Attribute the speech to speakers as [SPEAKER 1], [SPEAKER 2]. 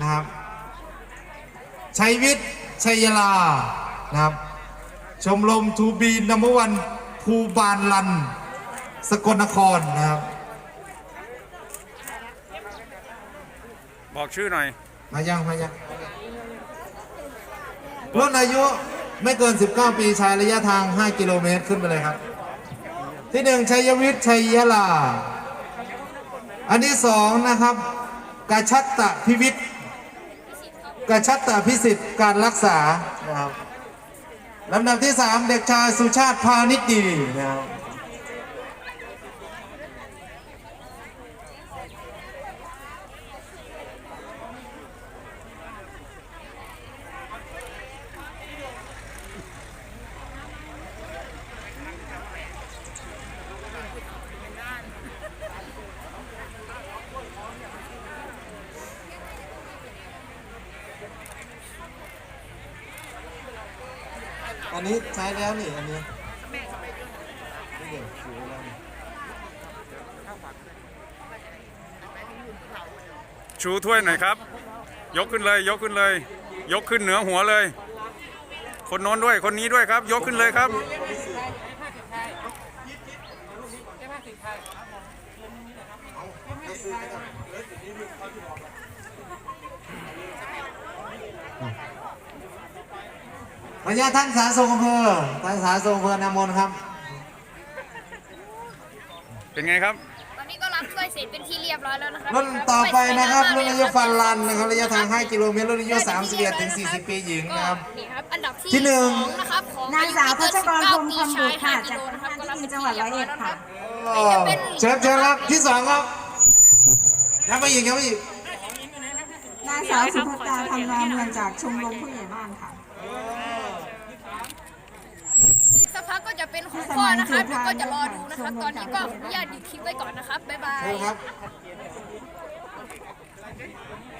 [SPEAKER 1] นะครับ ชัยวิทย์ชัยยลานะครับ ชมรมทูบีนัมวันภูบานลัน สกลนครนะครับ
[SPEAKER 2] บอกชื่อหน่อย
[SPEAKER 1] มายังมายังรุ่นอายุไม่เกิน 19 ปีชายระยะทาง 5 กิโลเมตรขึ้นไปเลยครับ ที่หนึ่งชัยวิทย์ชัยยลา อันที่สองนะครับกาชัตตะพิวิทย์ กาชัตตาพิสิทธิ์การรักษานะครับลำดับที่สามเด็กชายสุชาติพานิชดีนะครับ อันนี้ใช้แล้วนี่อันนี้นี่เด็กถือไว้แล้วนี่
[SPEAKER 2] ชูถ้วยหน่อยครับ ยกขึ้นเลย ยกขึ้นเลย ยกขึ้นเหนือหัวเลย คนโน้นด้วยคนนี้ด้วยครับ ยกขึ้นเลยครับ
[SPEAKER 1] ขออนุญาตท่านสาธารณสุขอำเภอท่านสาธารณสุขอำเภอนามนครับ
[SPEAKER 2] เป็นไงครับ
[SPEAKER 3] ตอนนี้ก็รับถ้วยเสร็จเป็นที่เรียบร้อยแล้วนะครับ
[SPEAKER 1] รุ่นต่อไปนะครับ
[SPEAKER 3] ถ้
[SPEAKER 1] รุ่
[SPEAKER 3] วย
[SPEAKER 1] น
[SPEAKER 3] ส
[SPEAKER 1] อา
[SPEAKER 3] วย
[SPEAKER 1] ยุ
[SPEAKER 3] งม
[SPEAKER 1] ฟัน
[SPEAKER 3] มาก
[SPEAKER 1] ลันนะครับระยะทาง 5 กิโลเมตรรุ่นอายุ31ถึง40 ปีหญิงนะครับ
[SPEAKER 3] นี่ครับ อันดับที่
[SPEAKER 1] ที่หนึ่ง
[SPEAKER 3] สอนะครับของ
[SPEAKER 4] นางสาวพัชกรพรหม
[SPEAKER 3] ปี
[SPEAKER 4] คำบุตรค่ะ
[SPEAKER 3] ชย
[SPEAKER 4] จาก
[SPEAKER 3] 5
[SPEAKER 4] ทำงาน
[SPEAKER 3] กิโล
[SPEAKER 4] ที่ดินจังหวัดร้อยเอ็ดค่ะ
[SPEAKER 1] โอ้เชิญเชิญครับที่สองครับยังไม่อีกยังไม่อีก
[SPEAKER 4] นางสาวสุภัตราทำงานเมืองจากชมรมผู้ใหญ่บ้านค่ะ
[SPEAKER 3] สภาพก็จะเป็นของพ่อนะคะเดี๋ยวก็จะรอดูนะคะตอนนี้ก็อนุญาตหยุดคลิปไว้ก่อนนะครับบ๊ายบาย